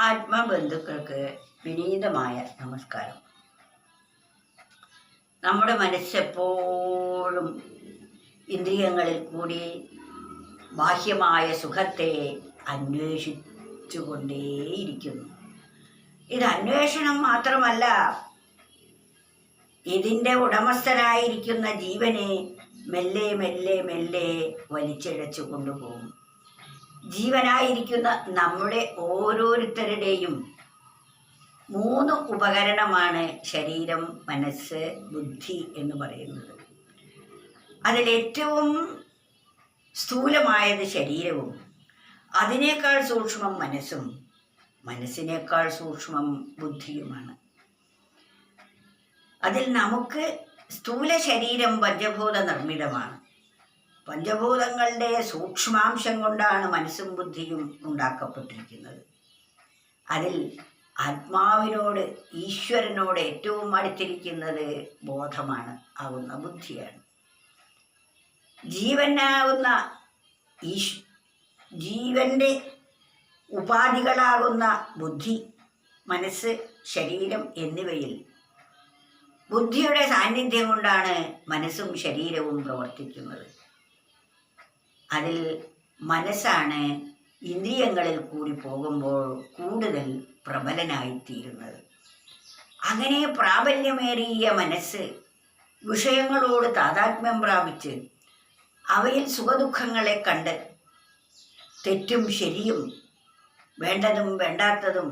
ആത്മബന്ധുക്കൾക്ക് വിനീതമായ നമസ്കാരം. നമ്മുടെ മനസ്സെപ്പോഴും ഇന്ദ്രിയങ്ങളിൽ കൂടി ബാഹ്യമായ സുഖത്തെ അന്വേഷിച്ചുകൊണ്ടേയിരിക്കുന്നു. ഇത് അന്വേഷണം മാത്രമല്ല ഇതിന്റെ ഉടമസ്ഥനായിരിക്കുന്ന ജീവനെ മെല്ലെ മെല്ലെ മെല്ലെ വലിച്ചിഴച്ചു കൊണ്ടുപോകും. ജീവനായിരിക്കുന്ന നമ്മുടെ ഓരോരുത്തരുടെയും മൂന്ന് ഉപകരണമാണ് ശരീരം മനസ്സ് ബുദ്ധി എന്ന് പറയുന്നത്. അതിലേറ്റവും സ്ഥൂലമായത് ശരീരവും അതിനേക്കാൾ സൂക്ഷ്മം മനസ്സും മനസ്സിനേക്കാൾ സൂക്ഷ്മം ബുദ്ധിയുമാണ്. അതിൽ നമുക്ക് സ്ഥൂല ശരീരം പഞ്ചഭൂത നിർമ്മിതമാണ്. പഞ്ചഭൂതങ്ങളുടെ സൂക്ഷ്മാംശം കൊണ്ടാണ് മനസ്സും ബുദ്ധിയും ഉണ്ടാക്കപ്പെട്ടിരിക്കുന്നത്. അതിൽ ആത്മാവിനോട് ഈശ്വരനോട് ഏറ്റവും അടുത്തിരിക്കുന്നത് ബോധമാണ് ആകുന്ന ബുദ്ധിയാണ്. ജീവനാകുന്ന ഈശ് ജീവന്റെ ഉപാധികളാകുന്ന ബുദ്ധി മനസ്സ് ശരീരം എന്നിവയിൽ ബുദ്ധിയുടെ സാന്നിധ്യം കൊണ്ടാണ് മനസ്സും ശരീരവും പ്രവർത്തിക്കുന്നത്. അതിൽ മനസ്സാണ് ഇന്ദ്രിയങ്ങളിൽ കൂടി പോകുമ്പോൾ കൂടുതൽ പ്രബലനായിത്തീരുന്നത്. അങ്ങനെ പ്രാബല്യമേറിയ മനസ്സ് വിഷയങ്ങളോട് താതാത്മ്യം പ്രാപിച്ച് അവയിൽ സുഖദുഃഖങ്ങളെ കണ്ട് തെറ്റും ശരിയും വേണ്ടതും വേണ്ടാത്തതും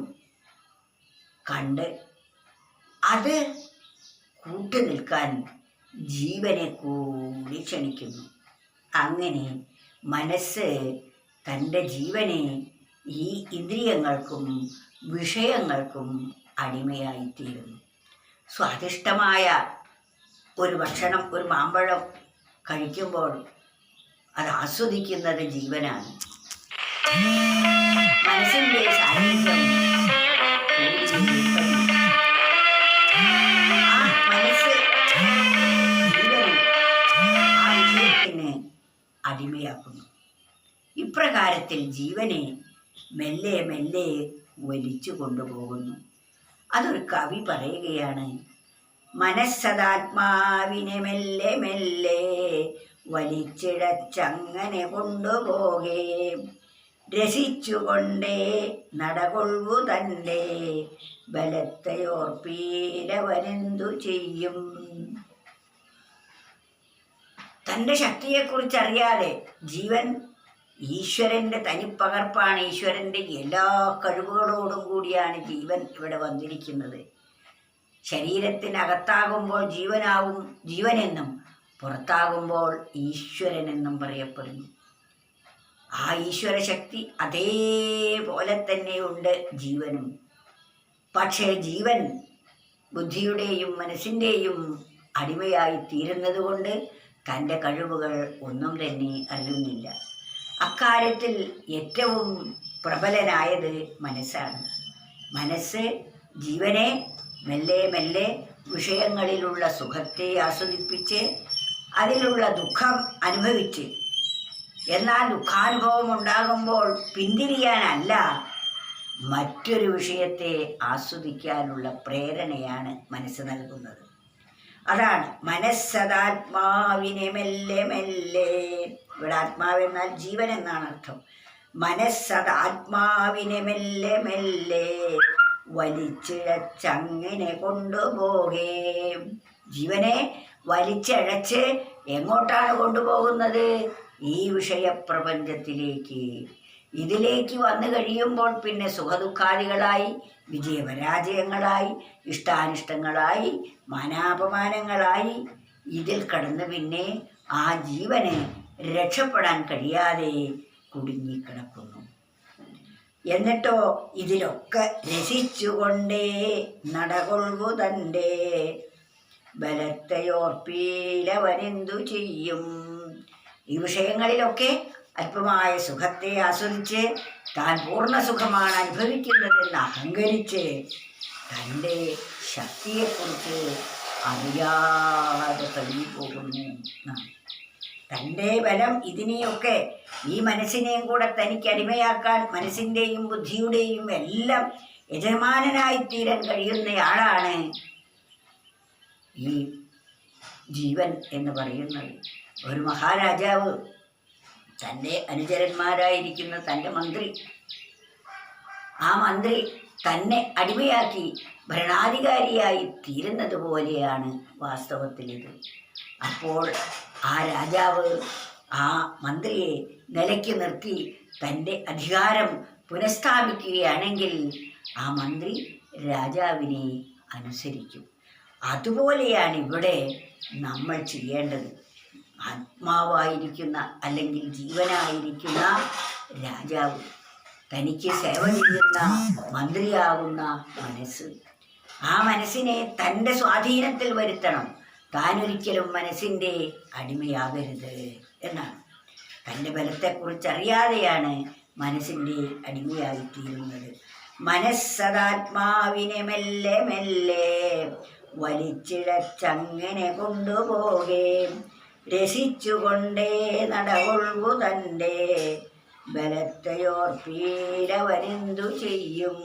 കണ്ട് അത് കൂട്ടു നിൽക്കാൻ ജീവനെ കൂടി ക്ഷണിക്കുന്നു. അങ്ങനെ മനസ്സ് തന്റെ ജീവനെ ഈ ഇന്ദ്രിയങ്ങൾക്കും വിഷയങ്ങൾക്കും അടിമയായിത്തീരുന്നു. സ്വാദിഷ്ടമായ ഒരു ഭക്ഷണം ഒരു മാമ്പഴം കഴിക്കുമ്പോൾ അത് ആസ്വദിക്കുന്നത് ജീവനാണ്. മനസ്സിന്റെ സാന്നിധ്യം അടിമയാക്കുന്നു. ഇപ്രകാരത്തിൽ ജീവനെ മെല്ലെ മെല്ലെ വലിച്ചു കൊണ്ടുപോകുന്നു. അതൊരു കവി പറയുകയാണ് മനസ്സദാത്മാവിനെ മെല്ലെ മെല്ലെ വലിച്ചിഴച്ചങ്ങനെ കൊണ്ടുപോകേ രസിച്ചുകൊണ്ടേ നടകൊള്ളു തന്റെ ബലത്തെയോർപ്പീലവനെന്തു ചെയ്യും? തന്റെ ശക്തിയെക്കുറിച്ചറിയാതെ ജീവൻ ഈശ്വരന്റെ തനിപ്പകർപ്പാണ് ഈശ്വരന്റെ എല്ലാ കഴിവുകളോടും കൂടിയാണ് ജീവൻ ഇവിടെ വന്നിരിക്കുന്നത്. ശരീരത്തിനകത്താകുമ്പോൾ ജീവനാവും ജീവനെന്നും പുറത്താകുമ്പോൾ ഈശ്വരനെന്നും പറയപ്പെടുന്നു. ആ ഈശ്വര ശക്തി അതേപോലെ തന്നെയുണ്ട് ജീവനും. പക്ഷേ ജീവൻ ബുദ്ധിയുടെയും മനസ്സിന്റെയും അടിമയായി തീരുന്നതുകൊണ്ട് തന്റെ കഴിവുകൾ ഒന്നും തന്നെ അറിയുന്നില്ല അക്കാര്യത്തിൽ ഏറ്റവും പ്രബലനായത് മനസ്സാണ്. മനസ്സ് ജീവനെ മെല്ലെ മെല്ലെ വിഷയങ്ങളിലുള്ള സുഖത്തെ ആസ്വദിപ്പിച്ച് അതിലുള്ള ദുഃഖം അനുഭവിച്ച്. എന്നാൽ ദുഃഖാനുഭവം ഉണ്ടാകുമ്പോൾ പിന്തിരിയാനല്ല മറ്റൊരു വിഷയത്തെ ആസ്വദിക്കാനുള്ള പ്രേരണയാണ് മനസ്സ് നൽകുന്നത്. അതാണ്. മനസ്സദാത്മാവിനെ മെല്ലെ മെല്ലെ. ഇവിടെ ആത്മാവ് എന്നാൽ ജീവൻ എന്നാണ് അർത്ഥം. മനസ്സതാത്മാവിനെ മെല്ലെ മെല്ലെ വലിച്ചിഴച്ചങ്ങനെ കൊണ്ടുപോകേ ജീവനെ വലിച്ചഴച്ച് എങ്ങോട്ടാണ് കൊണ്ടുപോകുന്നത്? ഈ വിഷയപ്രപഞ്ചത്തിലേക്ക്. ഇതിലേക്ക് വന്നു കഴിയുമ്പോൾ പിന്നെ സുഖദുഃഖാദികളായി വിജയപരാജയങ്ങളായി ഇഷ്ടാനിഷ്ടങ്ങളായി മാനാപമാനങ്ങളായി ഇതിൽ കടന്ന് പിന്നെ ആ ജീവന് രക്ഷപ്പെടാൻ കഴിയാതെ കുടുങ്ങിക്കിടക്കുന്നു. എന്നിട്ടോ ഇതിലൊക്കെ രസിച്ചുകൊണ്ടേ നടകൊള്ളു തന്റെ ബലത്തെയോർപ്പീലവനെന്തു ചെയ്യും? ഈ വിഷയങ്ങളിലൊക്കെ അല്പമായ സുഖത്തെ ആസ്വദിച്ച് താൻ പൂർണ സുഖമാണ് അനുഭവിക്കുന്നതെന്ന് അഹങ്കരിച്ച് തന്റെ ശക്തിയെക്കുറിച്ച് അറിയാതെ തള്ളിപ്പോകുന്നു പോകുന്നു തന്റെ ബലം ഇതിനെയൊക്കെ ഈ മനസ്സിനെയും കൂടെ തനിക്ക് അടിമയാക്കാൻ മനസ്സിന്റെയും ബുദ്ധിയുടെയും എല്ലാം യജമാനനായിത്തീരാൻ കഴിയുന്നയാളാണ് ഈ ജീവൻ എന്ന് പറയുന്നത്. ഒരു മഹാരാജാവ് തന്റെ അനുചരന്മാരായിരിക്കുന്ന തന്റെ മന്ത്രി. ആ മന്ത്രി തന്നെ അടിമയാക്കി ഭരണാധികാരിയായി തീരുന്നത് പോലെയാണ് വാസ്തവത്തിലിത്. അപ്പോൾ ആ രാജാവ് ആ മന്ത്രിയെ നിലയ്ക്ക് നിർത്തി തന്റെ അധികാരം പുനഃസ്ഥാപിക്കുകയാണെങ്കിൽ ആ മന്ത്രി രാജാവിനെ അനുസരിക്കും. അതുപോലെയാണ് ഇവിടെ നമ്മൾ ചെയ്യേണ്ടത്. ആത്മാവായിരിക്കുന്ന അല്ലെങ്കിൽ ജീവനായിരിക്കുന്ന രാജാവ്. തനിക്ക് സേവ ചെയ്യുന്ന മന്ത്രിയാകുന്ന മനസ്സ്. ആ മനസ്സിനെ തന്റെ സ്വാധീനത്തിൽ വരുത്തണം. താനൊരിക്കലും മനസ്സിന്റെ അടിമയാകരുത് എന്നാണ്. തന്റെ ബലത്തെക്കുറിച്ച് അറിയാതെയാണ് മനസ്സിന്റെ അടിമയായിത്തീരുന്നത്. മനസ്സദാത്മാവിനെ മെല്ലെ മെല്ലെ വലിച്ചിഴച്ചങ്ങനെ കൊണ്ടുപോകേ. രസിച്ചുകൊണ്ടേ നടകൊള്ളു തന്റെ ബലത്തെയോർപ്പീരവനെന്തു ചെയ്യും?